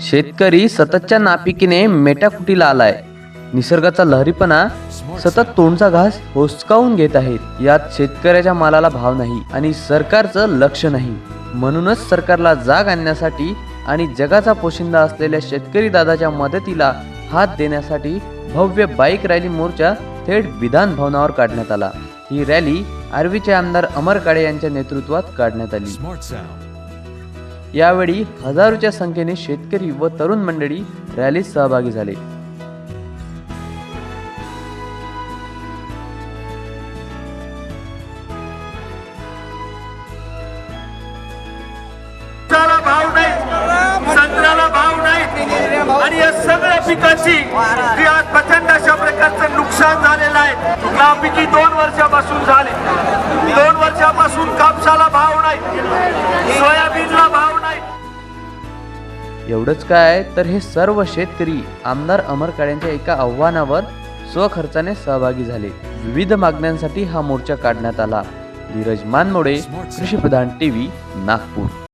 शेतकरी सततच्या नापिकीने मेटाकुटीला आलाय. निसर्गाचा लहरीपणा सतत तोंडचा घास होसकावून घेत आहेत. यात शेतकऱ्याच्या मालाला भाव नाही आणि सरकारचं लक्ष नाही. म्हणूनच सरकारला जाग आणण्यासाठी आणि जगाचा पोशिंदा असलेल्या शेतकरी दादाच्या मदतीला हात देण्यासाठी भव्य बाईक रॅली मोर्चा थेट विधान भवनावर काढण्यात आला. ही रॅली आर्वीचे आमदार अमर काळे यांच्या नेतृत्वात काढण्यात आली. यावेळी हजारोच्या संख्येने शेतकरी व तरुण मंडळी रॅलीत सहभागी झाले. भाव नाही. संत्र्याला भाव नाही. आणि या सगळ्या पिकाची जी आज प्रचंड अशा प्रकारचं नुकसान झालेलं आहे नापिकी दोन वर्षापासून झाले. दोन वर्षापासून कापसाला भाव नाही. एवढंच काय? तर हे सर्व शेतकरी आमदार अमर काळ्यांच्या एका आव्हानावर स्वखर्चाने सहभागी झाले. विविध मागण्यांसाठी हा मोर्चा काढण्यात आला. धीरज मानमोडे कृषीप्रधान टीव्ही नागपूर.